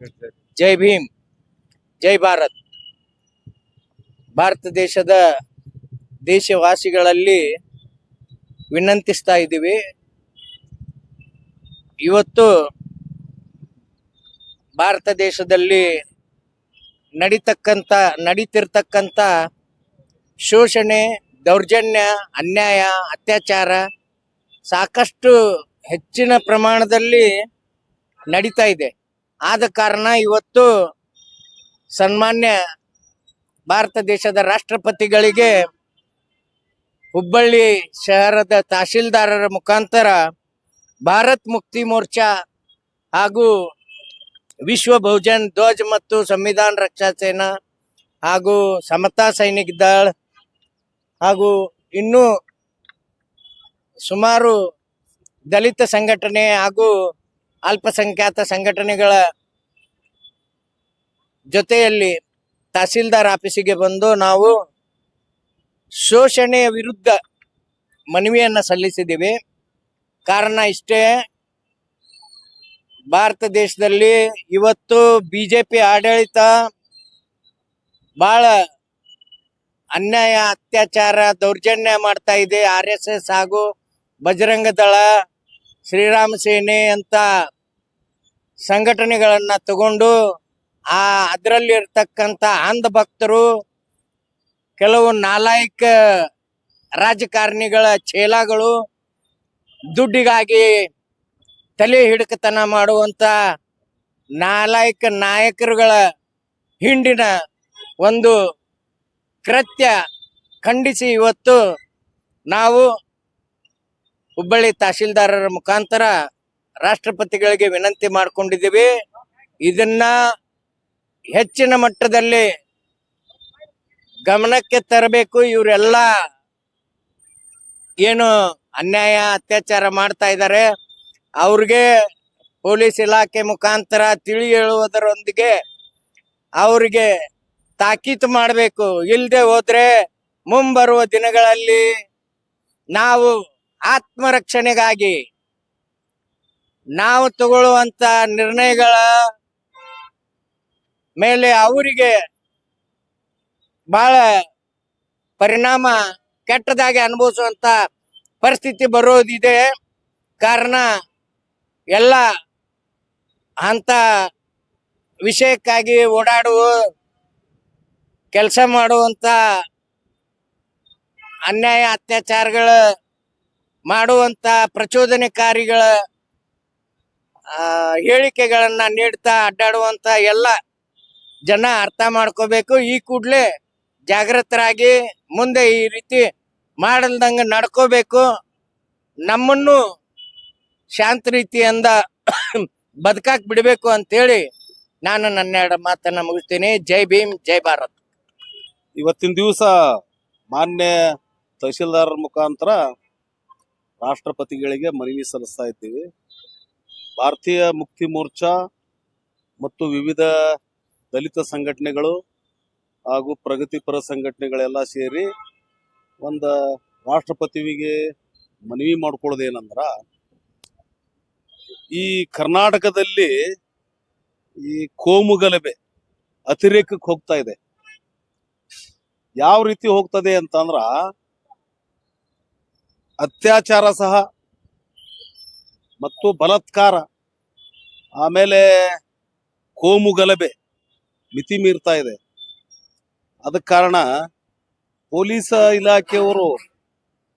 ಜೈ ಭೀಮ್, ಜೈ ಭಾರತ್. ಭಾರತ ದೇಶದ ದೇಶವಾಸಿಗಳಲ್ಲಿ ವಿನಂತಿಸ್ತಾ ಇದ್ದೀವಿ. ಇವತ್ತು ಭಾರತ ದೇಶದಲ್ಲಿ ನಡೀತಕ್ಕಂಥ, ನಡೀತಿರ್ತಕ್ಕಂಥ ಶೋಷಣೆ, ದೌರ್ಜನ್ಯ, ಅನ್ಯಾಯ, ಅತ್ಯಾಚಾರ ಸಾಕಷ್ಟು ಹೆಚ್ಚಿನ ಪ್ರಮಾಣದಲ್ಲಿ ನಡೀತಾ ಇದೆ. ಆದ ಕಾರಣ ಇವತ್ತು ಸನ್ಮಾನ್ಯ ಭಾರತ ದೇಶದ ರಾಷ್ಟ್ರಪತಿಗಳಿಗೆ ಹುಬ್ಬಳ್ಳಿ ಶಹರದ ತಹಶೀಲ್ದಾರರ ಮುಖಾಂತರ ಭಾರತ್ ಮುಕ್ತಿ ಮೋರ್ಚಾ ಹಾಗೂ ವಿಶ್ವ ಬಹುಜನ್ ಧ್ವಜ ಮತ್ತು ಸಂವಿಧಾನ ರಕ್ಷಾ ಸೇನಾ ಹಾಗೂ ಸಮತಾ ಸೈನಿಕ ದಳ ಹಾಗೂ ಇನ್ನೂ ಸುಮಾರು ದಲಿತ ಸಂಘಟನೆ ಹಾಗೂ ಅಲ್ಪಸಂಖ್ಯಾತ ಸಂಘಟನೆಗಳ ಜೊತೆಯಲ್ಲಿ ತಹಸೀಲ್ದಾರ್ ಆಫೀಸಿಗೆ ಬಂದು ನಾವು ಶೋಷಣೆಯ ವಿರುದ್ಧ ಮನವಿಯನ್ನು ಸಲ್ಲಿಸಿದ್ದೀವಿ. ಕಾರಣ ಇಷ್ಟೇ, ಭಾರತ ದೇಶದಲ್ಲಿ ಇವತ್ತು ಬಿಜೆಪಿ ಆಡಳಿತ ಬಹಳ ಅನ್ಯಾಯ, ಅತ್ಯಾಚಾರ, ದೌರ್ಜನ್ಯ ಮಾಡ್ತಾ ಇದೆ. ಆರ್ ಎಸ್ ಎಸ್ ಹಾಗೂ ಬಜರಂಗ ದಳ ಶ್ರೀರಾಮ ಸೇನೆ ಅಂತ ಸಂಘಟನೆಗಳನ್ನ ತಗೊಂಡು ಆ ಅದರಲ್ಲಿ ಇರ್ತಕ್ಕಂಥ ಅಂಧ ಭಕ್ತರು ಕೆಲವು ನಾಲಾಯಕ ರಾಜಕಾರಣಿಗಳ ಚೇಲಾಗಳು ದುಡ್ಡಿಗಾಗಿ ತಲೆ ಹಿಡಕತನ ಮಾಡುವಂತ ನಾಲಾಯಕ ನಾಯಕರುಗಳ ಹಿಂಡಿನ ಒಂದು ಕೃತ್ಯ ಖಂಡಿಸಿ ಇವತ್ತು ನಾವು ಹುಬ್ಬಳ್ಳಿ ತಹಶೀಲ್ದಾರರ ಮುಖಾಂತರ ರಾಷ್ಟ್ರಪತಿಗಳಿಗೆ ವಿನಂತಿ ಮಾಡಿಕೊಂಡಿದ್ದೀವಿ. ಇದನ್ನ ಹೆಚ್ಚಿನ ಮಟ್ಟದಲ್ಲಿ ಗಮನಕ್ಕೆ ತರಬೇಕು. ಇವರೆಲ್ಲ ಏನು ಅನ್ಯಾಯ, ಅತ್ಯಾಚಾರ ಮಾಡ್ತಾ ಇದ್ದಾರೆ. ಅವ್ರಿಗೆ ಪೊಲೀಸ್ ಇಲಾಖೆ ಮುಖಾಂತರ ತಿಳಿ ಹೇಳುವುದರೊಂದಿಗೆ ಅವರಿಗೆ ತಾಕೀತು ಮಾಡಬೇಕು. ಇಲ್ಲದೆ ಹೋದ್ರೆ ಮುಂಬರುವ ದಿನಗಳಲ್ಲಿ ನಾವು ಆತ್ಮರಕ್ಷಣೆಗಾಗಿ ನಾವು ತಗೊಳ್ಳುವಂತ ನಿರ್ಣಯಗಳ ಮೇಲೆ ಅವರಿಗೆ ಬಹಳ ಪರಿಣಾಮ ಕೆಟ್ಟದಾಗಿ ಅನುಭವಿಸುವಂತ ಪರಿಸ್ಥಿತಿ ಬರೋದಿದೆ. ಕಾರಣ ಎಲ್ಲ ಅಂತ ವಿಷಯಕ್ಕಾಗಿ ಓಡಾಡುವ ಕೆಲಸ ಮಾಡುವಂತ ಅನ್ಯಾಯ, ಅತ್ಯಾಚಾರಗಳ ಮಾಡುವಂತ ಪ್ರಚೋದನೆಕಾರಿಗಳ ಹೇಳಿಕೆಗಳನ್ನ ನೀಡ್ತಾ ಅಡ್ಡಾಡುವಂತ ಎಲ್ಲ ಜನ ಅರ್ಥ ಮಾಡ್ಕೋಬೇಕು. ಈ ಕೂಡ್ಲೆ ಜಾಗೃತರಾಗಿ ಮುಂದೆ ಈ ರೀತಿ ಮಾಡಲ್ದಂಗ ನಡ್ಕೋಬೇಕು. ನಮ್ಮನ್ನು ಶಾಂತ ರೀತಿಯಿಂದ ಬದುಕಾಕ್ ಬಿಡಬೇಕು ಅಂತೇಳಿ ನಾನು ನನ್ನ ಎರಡು ಮಾತನ್ನ ಮುಗಿಸ್ತೀನಿ. ಜೈ ಭೀಮ್, ಜೈ ಭಾರತ್. ಇವತ್ತಿನ ದಿವಸ ಮಾನ್ಯ ತಹಶೀಲ್ದಾರರ ಮುಖಾಂತರ ರಾಷ್ಟ್ರಪತಿಗಳಿಗೆ ಮನವಿ ಸಲ್ಲಿಸ್ತಾ ಇದ್ದೀವಿ. ಭಾರತೀಯ ಮುಕ್ತಿ ಮೋರ್ಚಾ ಮತ್ತು ವಿವಿಧ ದಲಿತ ಸಂಘಟನೆಗಳು ಹಾಗೂ ಪ್ರಗತಿಪರ ಸಂಘಟನೆಗಳೆಲ್ಲ ಸೇರಿ ಒಂದು ರಾಷ್ಟ್ರಪತಿಗೆ ಮನವಿ ಮಾಡ್ಕೊಳ್ಳೋದೇನಂದ್ರ ಈ ಕರ್ನಾಟಕದಲ್ಲಿ ಈ ಕೋಮು ಗಲಭೆ ಅತಿರೇಕಕ್ಕೆ ಹೋಗ್ತಾ ಇದೆ. ಯಾವ ರೀತಿ ಹೋಗ್ತದೆ ಅಂತಂದ್ರ ಅತ್ಯಾಚಾರ ಸಹ ಮತ್ತು ಬಲಾತ್ಕಾರ, ಆಮೇಲೆ ಕೋಮು ಗಲಭೆ ಮಿತಿ ಮೀರ್ತಾ ಇದೆ. ಅದಕ್ಕೆ ಕಾರಣ ಪೊಲೀಸ್ ಇಲಾಖೆಯವರು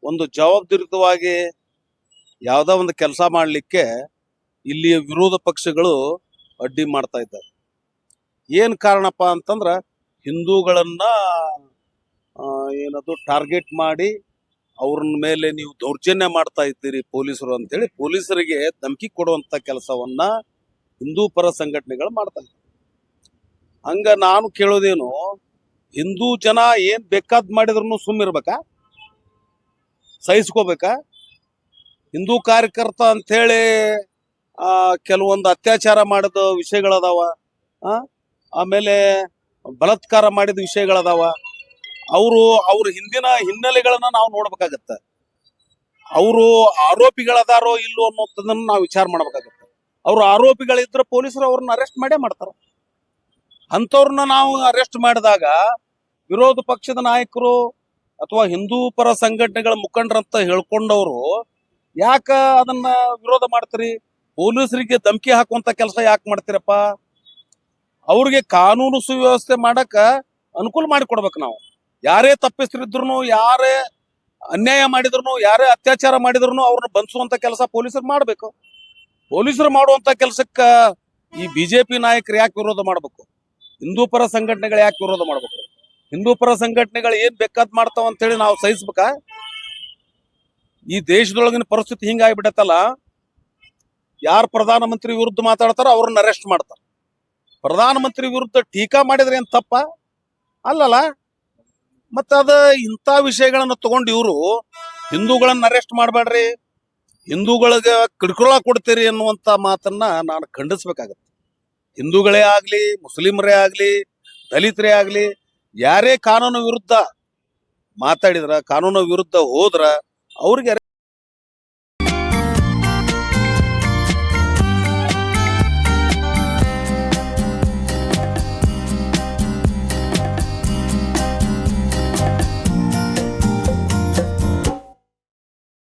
ಒಂದು ಜವಾಬ್ದಾರಿಯುತವಾಗಿ ಯಾವುದೋ ಒಂದು ಕೆಲಸ ಮಾಡಲಿಕ್ಕೆ ಇಲ್ಲಿಯ ವಿರೋಧ ಪಕ್ಷಗಳು ಅಡ್ಡಿ ಮಾಡ್ತಾ ಇದ್ದಾರೆ. ಏನು ಕಾರಣಪ್ಪ ಅಂತಂದ್ರೆ ಹಿಂದೂಗಳನ್ನ ಏನದು ಟಾರ್ಗೆಟ್ ಮಾಡಿ ಅವ್ರ ಮೇಲೆ ನೀವು ದೌರ್ಜನ್ಯ ಮಾಡ್ತಾ ಇದ್ದೀರಿ ಪೊಲೀಸರು ಅಂತೇಳಿ ಪೊಲೀಸರಿಗೆ ಧಮಕಿ ಕೊಡುವಂತ ಕೆಲಸವನ್ನ ಹಿಂದೂ ಪರ ಸಂಘಟನೆಗಳು ಮಾಡ್ತಾ ಇದ್ದಾರೆ. ಹಂಗ ನಾನು ಕೇಳೋದೇನು, ಹಿಂದೂ ಜನ ಏನ್ ಬೇಕಾದ್ ಮಾಡಿದ್ರು ಸುಮ್ಮಿರ್ಬೇಕಾ ಸಹಿಸ್ಕೋಬೇಕಾ? ಹಿಂದೂ ಕಾರ್ಯಕರ್ತ ಅಂತೇಳಿ, ಆ, ಕೆಲವೊಂದು ಅತ್ಯಾಚಾರ ಮಾಡಿದ ವಿಷಯಗಳದಾವ ಆಮೇಲೆ ಬಲತ್ಕಾರ ಮಾಡಿದ ವಿಷಯಗಳದಾವ. ಅವರು ಅವ್ರ ಹಿಂದಿನ ಹಿನ್ನೆಲೆಗಳನ್ನ ನಾವು ನೋಡ್ಬೇಕಾಗತ್ತೆ. ಅವರು ಆರೋಪಿಗಳದಾರೋ ಇಲ್ಲೋ ಅನ್ನೋದನ್ನ ನಾವು ವಿಚಾರ ಮಾಡ್ಬೇಕಾಗತ್ತೆ. ಅವ್ರು ಆರೋಪಿಗಳಿದ್ರೆ ಪೊಲೀಸರು ಅವ್ರನ್ನ ಅರೆಸ್ಟ್ ಮಾಡೇ ಮಾಡ್ತಾರ. ಅಂಥವ್ರನ್ನ ನಾವು ಅರೆಸ್ಟ್ ಮಾಡಿದಾಗ ವಿರೋಧ ಪಕ್ಷದ ನಾಯಕರು ಅಥವಾ ಹಿಂದೂ ಪರ ಸಂಘಟನೆಗಳ ಮುಖಂಡರಂತ ಹೇಳ್ಕೊಂಡವರು, ಯಾಕ ಅದನ್ನ ವಿರೋಧ ಮಾಡ್ತೀರಿ? ಪೊಲೀಸರಿಗೆ ಧಮಕಿ ಹಾಕುವಂತ ಕೆಲಸ ಯಾಕೆ ಮಾಡ್ತೀರಪ್ಪ? ಅವ್ರಿಗೆ ಕಾನೂನು ಸುವ್ಯವಸ್ಥೆ ಮಾಡಕ ಅನುಕೂಲ ಮಾಡಿಕೊಡ್ಬೇಕು ನಾವು. ಯಾರೇ ತಪ್ಪಿಸ್ತಿದ್ರು ಯಾರೇ ಅನ್ಯಾಯ ಮಾಡಿದ್ರು ಯಾರೇ ಅತ್ಯಾಚಾರ ಮಾಡಿದ್ರು ಅವ್ರನ್ನ ಬಂಧಿಸುವಂತ ಕೆಲಸ ಪೊಲೀಸರು ಮಾಡ್ಬೇಕು. ಪೊಲೀಸರು ಮಾಡುವಂತ ಕೆಲಸಕ್ಕ ಈ ಬಿಜೆಪಿ ನಾಯಕರು ಯಾಕೆ ವಿರೋಧ ಮಾಡ್ಬೇಕು? ಹಿಂದೂ ಪರ ಸಂಘಟನೆಗಳು ಯಾಕೆ ವಿರೋಧ ಮಾಡ್ಬೇಕು? ಹಿಂದೂ ಪರ ಸಂಘಟನೆಗಳು ಏನ್ ಬೇಕಾದ್ ಮಾಡ್ತಾವ ಅಂತ ಹೇಳಿ ನಾವು ಸಹಿಸ್ಬೇಕಾ? ಈ ದೇಶದೊಳಗಿನ ಪರಿಸ್ಥಿತಿ ಹಿಂಗಾಗಿಬಿಡತ್ತಲ್ಲ ಯಾರು ಪ್ರಧಾನಮಂತ್ರಿ ವಿರುದ್ಧ ಮಾತಾಡ್ತಾರೋ ಅವ್ರನ್ನ ಅರೆಸ್ಟ್ ಮಾಡ್ತಾರ. ಪ್ರಧಾನಮಂತ್ರಿ ವಿರುದ್ಧ ಟೀಕಾ ಮಾಡಿದ್ರೆ ಏನ್ ತಪ್ಪ? ಅಲ್ಲಲ್ಲ ಮತ್ತ ಅದ ಇಂಥ ವಿಷಯಗಳನ್ನ ತಗೊಂಡು ಇವರು ಹಿಂದೂಗಳನ್ನ ಅರೆಸ್ಟ್ ಮಾಡಬೇಡ್ರಿ ಹಿಂದೂಗಳಿಗೆ ಕಿಡ್ಕೊಳ ಕೊಡ್ತೀರಿ ಅನ್ನುವಂತ ಮಾತನ್ನ ನಾನು ಖಂಡಿಸ್ಬೇಕಾಗತ್ತೆ. ಹಿಂದೂಗಳೇ ಆಗ್ಲಿ, ಮುಸ್ಲಿಮರೇ ಆಗ್ಲಿ, ದಲಿತರೇ ಆಗ್ಲಿ, ಯಾರೇ ಕಾನೂನು ವಿರುದ್ಧ ಮಾತಾಡಿದ್ರ, ಕಾನೂನು ವಿರುದ್ಧ ಹೋದ್ರ ಅವ್ರಿಗೆ